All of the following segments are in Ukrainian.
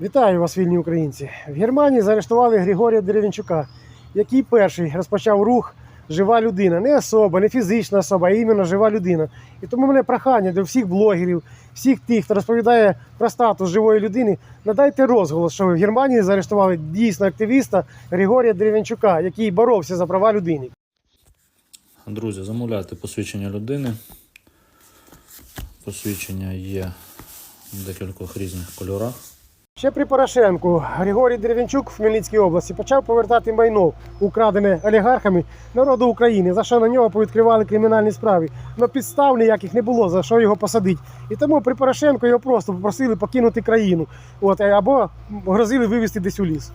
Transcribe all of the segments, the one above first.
Вітаю вас, вільні українці. В Германії заарештували Григорія Дерев'янчука, який перший розпочав рух жива людина. Не особа, не фізична особа, а іменно жива людина. І тому мене прохання до всіх блогерів, всіх тих, хто розповідає про статус живої людини, надайте розголос, що ви в Германії заарештували дійсно активіста Григорія Дерев'янчука, який боровся за права людини. Друзі, замовляйте посвідчення людини. Посвідчення є в декількох різних кольорах. Ще при Порошенку Григорій Дерев'янчук в Хмельницькій області почав повертати майно, украдене олігархами народу України, за що на нього повідкривали кримінальні справи. Но підстав ніяких не було, за що його посадити. І тому при Порошенку його просто попросили покинути країну. От, або грозили вивезти десь у ліс.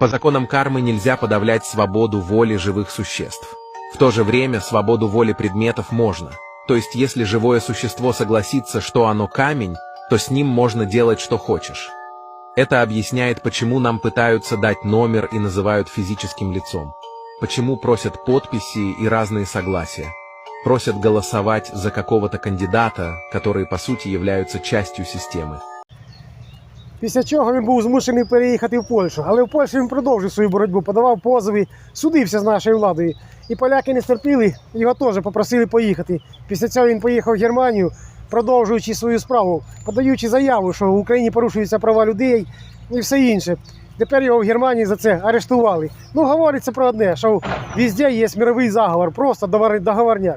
По законам кармы нельзя подавлять свободу воли живых существ. В то же время свободу воли предметов можно. То есть если живое существо согласится, что оно камень, то с ним можно делать что хочешь. Это объясняет, почему нам пытаются дать номер и называют физическим лицом. Почему просят подписи и разные согласия. Просят голосовать за какого-то кандидата, которые по сути являются частью системы. Після чого він був змушений переїхати в Польщу. Але в Польщі він продовжив свою боротьбу, подавав позови, судився з нашою владою. І поляки не стерпіли, його теж попросили поїхати. Після цього він поїхав в Германію, Продовжуючи свою справу, подаючи заяву, що в Україні порушуються права людей і все інше. Тепер його в Германії за це арештували. Ну, говориться про одне, що везде є мировий заговор, просто договор- договорняк.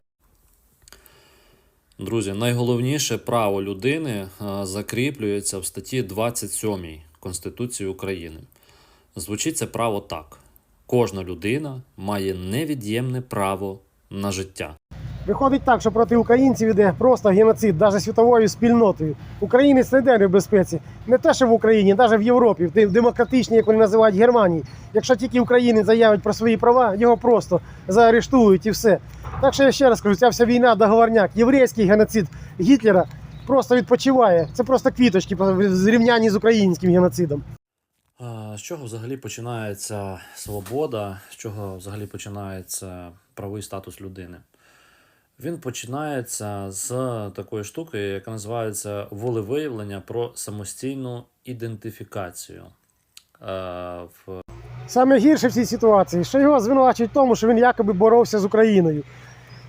Друзі, найголовніше право людини е, закріплюється в статті 27 Конституції України. Звучить це право так: кожна людина має невід'ємне право на життя. Виходить так, що проти українців іде просто геноцид, навіть світовою спільнотою. Українець не йде в безпеці. Не те, що в Україні, навіть в Європі, в демократичній, як вони називають Германії. Якщо тільки українець заявить про свої права, його просто заарештують і все. Так що я ще раз кажу, ця вся війна договорняк, єврейський геноцид Гітлера просто відпочиває. Це просто квіточки в зрівнянні з українським геноцидом. З чого взагалі починається свобода, з чого взагалі починається правий статус людини? Він починається з такої штуки, яка називається волевиявлення про самостійну ідентифікацію. Е, Саме гірше в цій ситуації, що його звинувачують в тому, що він якоби боровся з Україною.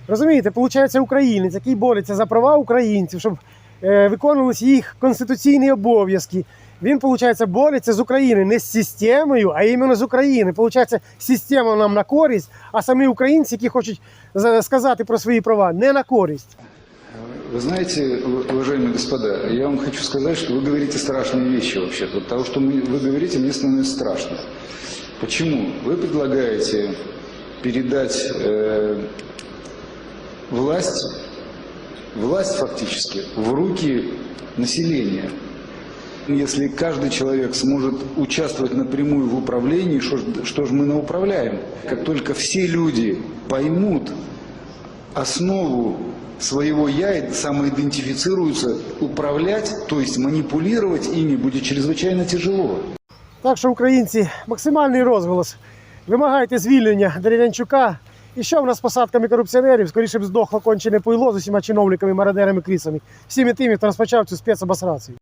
Розумієте, виходить, українець, який бореться за права українців, щоб виконувалися їх конституційні обов'язки. Він, виходить, бореться з Україною не з системою, а іменно з України. Получається, система нам на користь, а самі українці, які хочуть за- сказати про свої права, не на користь. Вы знаете, у- уважаемые господа, я вам хочу сказать, что вы говорите страшные вещи вообще-то. От того, что мы- вы говорите, мне становится страшно. Почему? Вы предлагаете передать э, власть, власть фактически в руки населения. Если каждый человек сможет участвовать напрямую в управлении, что, ж- что же мы науправляем? Как только все люди поймут основу своего «я» и самоидентифицируются, управлять, то есть манипулировать ими будет чрезвычайно тяжело. Так що, українці, максимальний розголос. Вимагайте звільнення Дерев'янчука. І що в нас з посадками корупціонерів? Скоріше б здохло кончене пойло з усіма чиновниками, мародерами, крісами. Всіми тими, хто розпочав цю спецобосрацію.